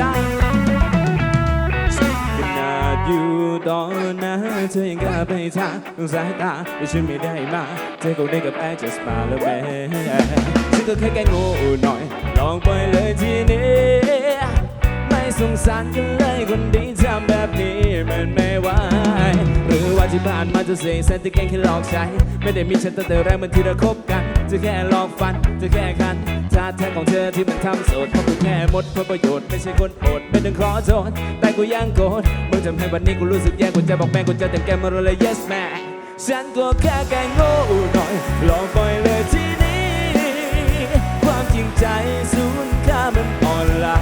จ้าขนาดอยู่ตอนนั้นเธอยังกล้าไปทางสายตาแต่ฉันไม่ได้มาเธอคงได้กับแอค just smile แล้วแม่ฉันก็แค่แกล้งโง่หน่อย ลองไปเลยทีนี้ ไม่สงสารกันเลยคนดีทำแบบนี้มันไม่ไหวหรือ ที่ผ่านมาจะเสียแสนแต่แกล้งแค่หลอกใช้ ไม่ได้มีฉันตั้งแต่แรกเหมื่อที่เราคบกัน จะแค่ลอกฟัน จะแค่คันท่าแท้ของเธอที่มันทำโสดเพราะกูแค่หมดเพื่อประโยชน์ไม่ใช่คนโอดไม่ต้องขอโทษแต่กูยังโกรธมึงทำให้วันนี้กูรู้สึกแย่กูจะบอกแม่กูจะเต็มแก้มมาเลย yes man ฉันก็แค่แกล้งโง่หน่อยลองปล่อยเลยที่นี้ ความจริงใจสูญค่ามันอ่อนล้า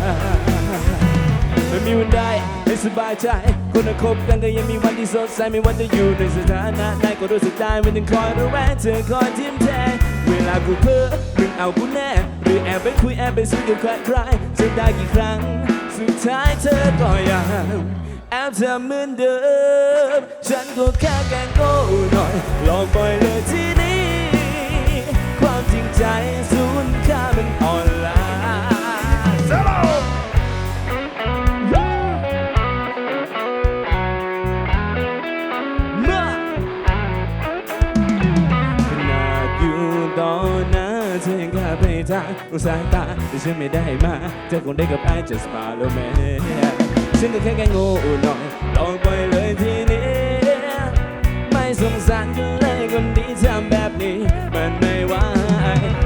ไม่มีวันใด ให้สบายใจคนเราคบกันก็ยังมีวันที่สดใสไม่ว่าจะอยู่ในสถานะไหนก็รู้สึกได้ไม่ต้องคอยระแวงเธอคอยทิมแทงเวลากูเพ้อมึงเอากูแน่หรือแอบไปคุยแอบไปซื้อกับใครใครๆจะได้กี่ครั้ง สุดท้ายเธอก็ยังแอบทำเหมือนเดิม ฉันก็แค่แกล้งโง่หน่อย ลองปล่อยเลยที่นี้ ความจริงใจสูญค่ามันอ่อนล้า ไปทางสายตาแต่ฉันไม่ได้มาเธอคงได้กับไอ้ just smile แล้วแม่ฉันก็แค่แกล้งโง่หน่อยลองปล่อยเลยทีนี้ ไม่สงสารกันเลยคนดีทำแบบนี้ มันไม่ไหว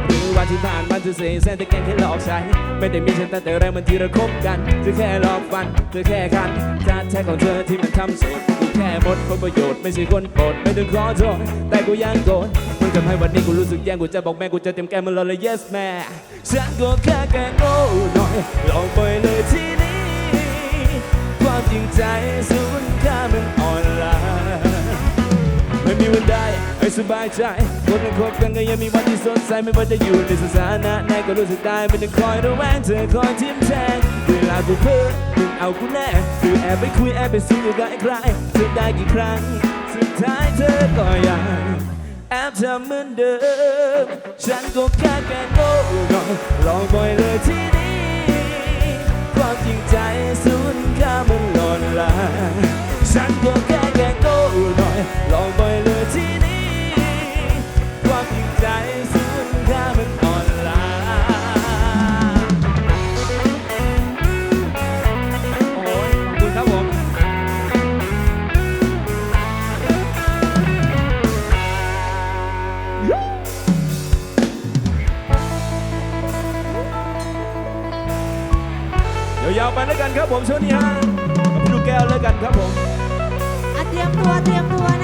หรือว่าที่ผ่านมาเธอเสียแสนแต่แกล้งแค่หลอกใช้ไม่ได้มีฉันตั้งแต่แรกมันที่เราคบกันเธอแค่หลอกฟันเธอแค่คันท่าแท้ของเธอที่มันทำโสดกูแค่หมดผลประโยชน์ไม่ใช่คนโปรดไม่ต้องขอโทษแต่กูยังโกรธ ทำให้วันนี้กูรู้สึกแย่กูจะบอกแม่กูจะเต็มแก้มมันเลย yes แม่ฉันก็แค่แกล้งโง่หน่อยลองไปเลยที่นี้ความจริงใจสูญค่ามันอ่อนล้าไม่มีวันใดให้สบายใจคนเราคบกันก็ยังมีวันที่สดใสไม่ว่าจะอยู่ในสถานะไหนก็รู้สึกได้ไม่ต้องคอยระแวงเธอคอยทิมแทงเวลากูเพ้อมึงเอากูแน่หรือแอบไปคุยแอบไปซื้อยู่กับใครๆจะได้กี่ครั้งสุดท้ายเธอก็ยัง บทำเหมือนเดิม ฉันก็แค่แกล้งโง่หน่อยลองปล่อยเลยที่นี้ความจริงใจสุด ตรียมตัวเตรียมตัวนะ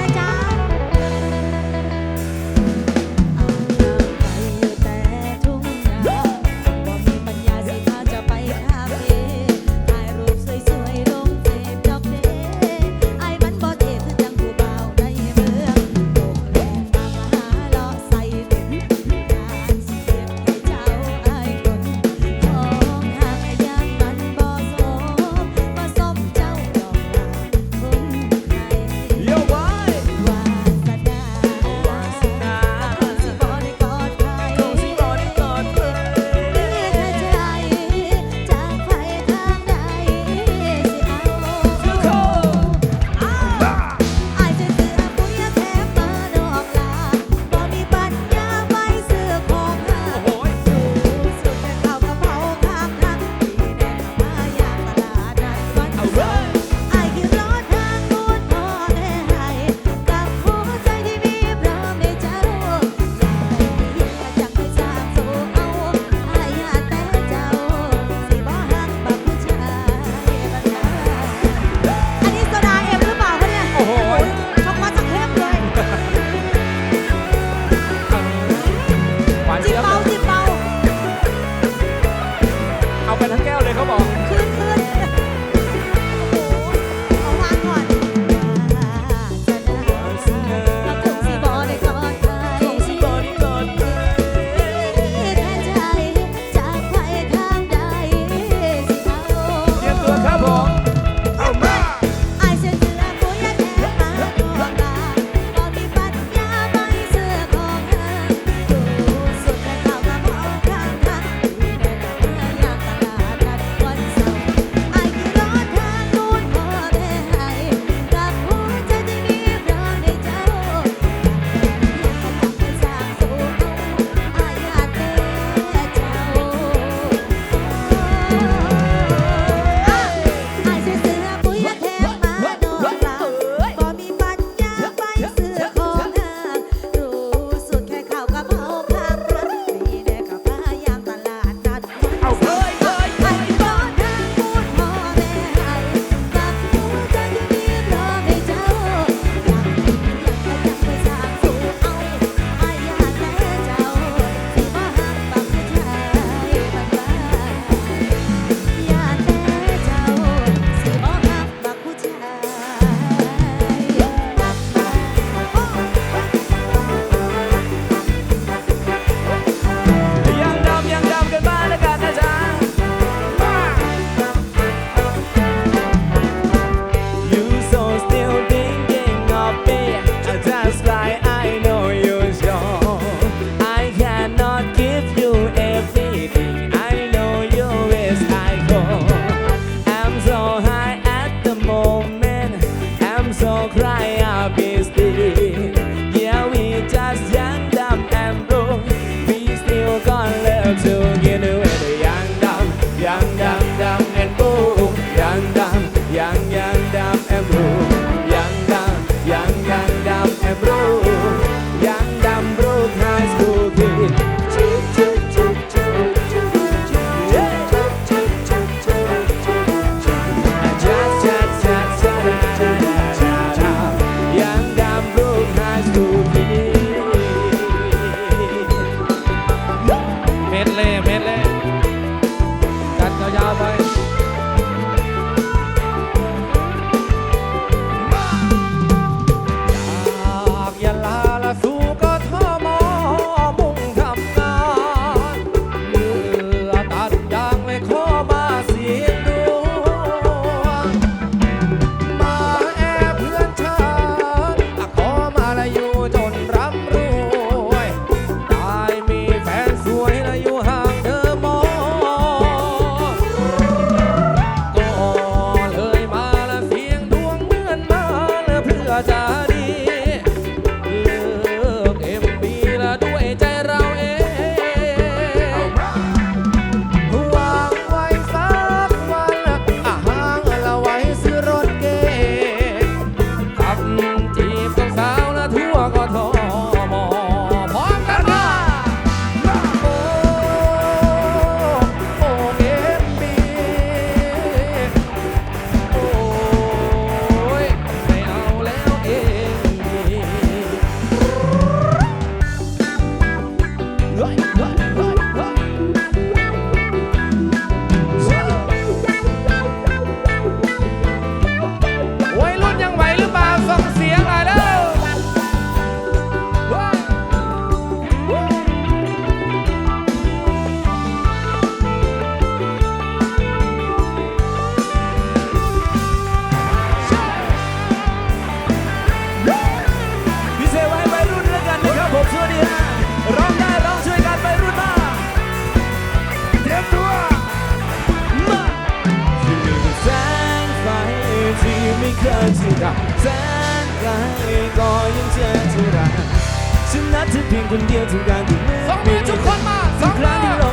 คนเดียวทุกการทุกเมื่อสองมือทุกคนมาสองมือเอาวั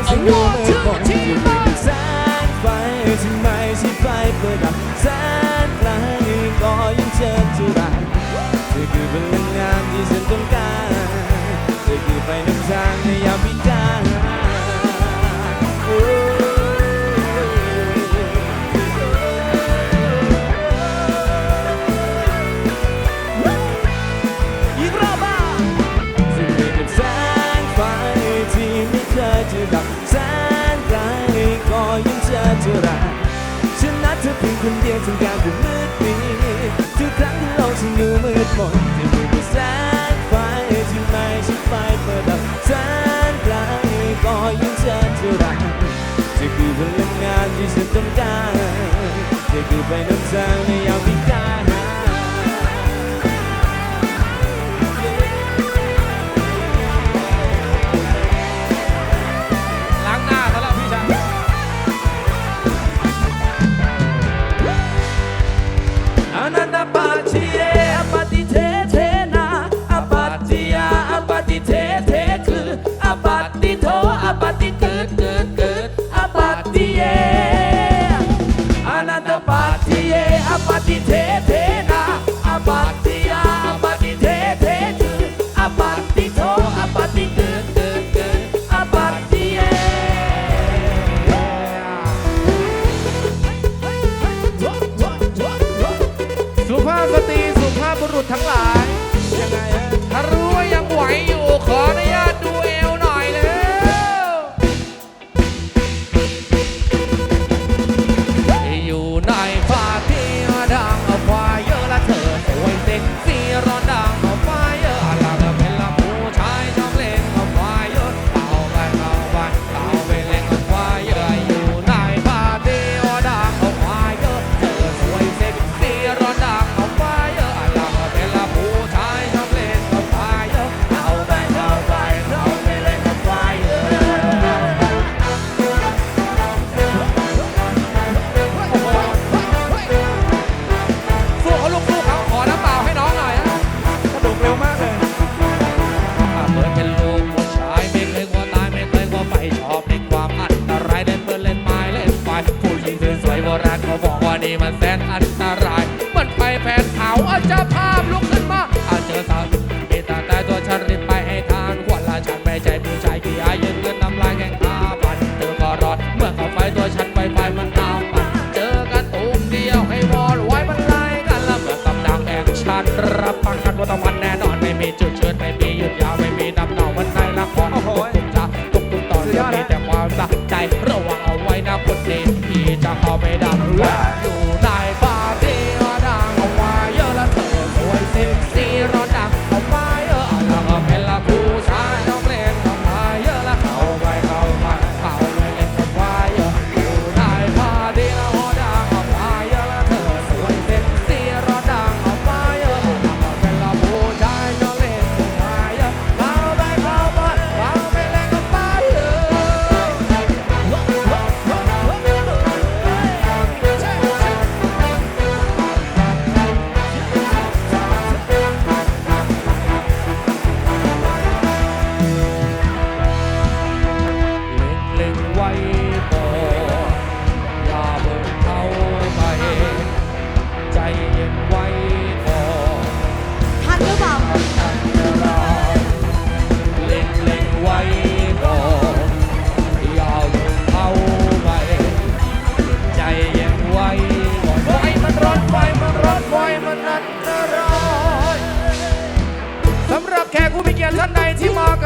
ชื่อทีมมา ที่ดับแสนไกลก็ยังเจอเธอรักฉันนัดเธอเพียงคนเดียวทั้งกลางคืนมืดมิดทุกครั้งที่เราฉันมือมืดมนจะมือกับแสงไฟที่ไม่ใช่ไฟเปิดดับแสนไกลก็ยังเจอเธอรักจะคือพลังงานที่ฉันต้องการจะคือไฟนำทางในยามวิกา ทั้งหลายยังไงถ้ารู้ว่ายังไหวอยู่ขออน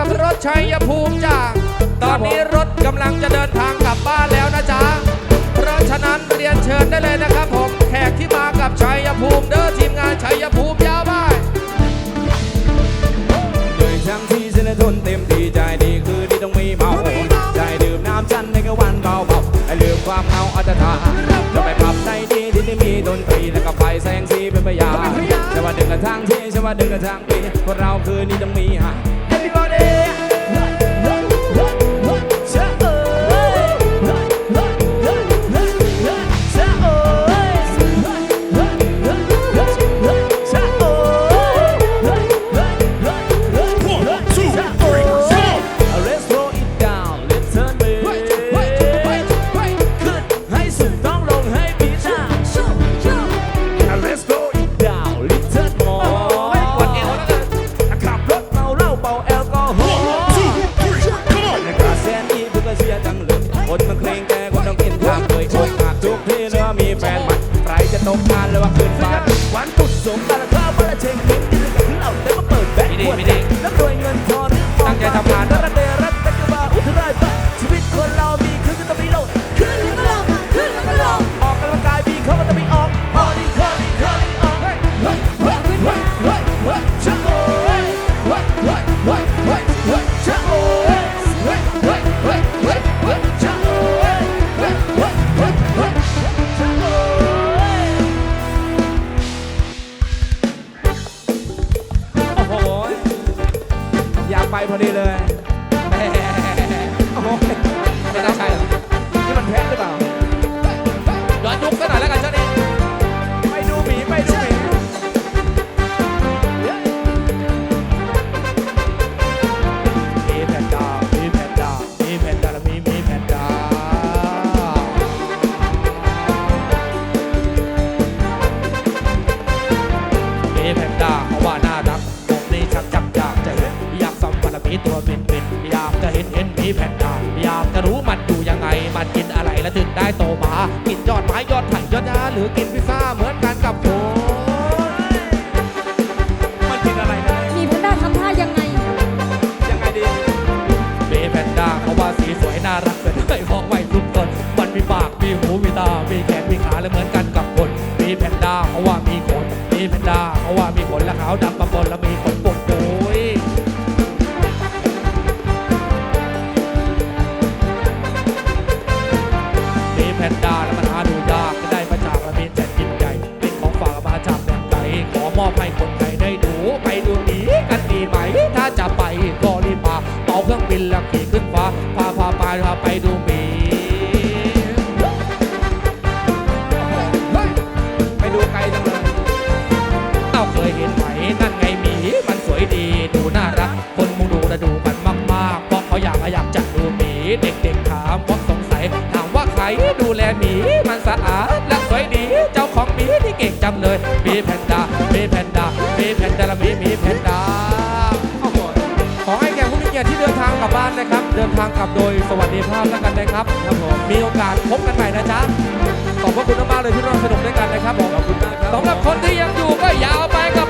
ับรถชัยภูมิจ้าตอนนี้รถกำลังจะเดินทางกลับบ้านแล้วนะจ๊ะ เพราะฉะนั้นเรียนเชิญได้เลยนะครับผม แขกที่มากับชัยภูมิเด้อทีมงานชัยภูมิยาวไปด้วยช่างที่ฉันทนเต็มที่ใจดีคือที่ต้องมีเมาใจดื่มน้ำจันในกวันเบาเบาให้ลืมความเมาอัตตาจะไปปรับใจดีที่ไม่มีดนตรีแล้วก็ไฟแสงสีเป็นพยาจะว่าดึงกระทั่งที่จะว่าดึงกระทั่งดีพวกเราคืนนี้ต้องมีฮะ Mình 以าหรือกินพิซซ่าเหมือนกันกับผมมันกินอะไรได้มีแพนด้าทำท่ายังไง ยังไงดีมีแพนด้าเพราว่าสีสวยน่ารักเป็นไม่มองไว้ทุกคนมันมีปากมีหูมีตา มีแขนมีขาและเหมือนกันกับคนมีแพนด้าเพราว่ามีขนมีแพนด้าเพราว่ามีขนและขาวดำปะปนและมีขนปุ ไปดูหมีไปดูไกลจังเลยเอ้าเคยเห็นไหมนั่นไงหมีมันสวยดีดูน่ารัก คนมุงดูและดูมันมากๆเพราะเขาอยากอยากจะดูหมีเด็กๆถามว่าสงสัยถามว่าใครดูแลหมีมันสะอาดและสวยดีเจ้าของหมีที่เก่งจำเลยมีแพนด้ามีแพนด้ามีแพนด้าและมีมีแพนด้า เกียรติที่เดินทางกลับบ้านนะครับ เดินทางกลับโดยสวัสดิภาพแล้วกันนะครับครับผมมีโอกาสพบกันใหม่นะจ๊ะขอบพระคุณมากๆเลยที่เราสนุกด้วยกันนะครับผมขอบคุณมากครับสำหรับคนที่ยังอยู่ก็ยาวไปกับ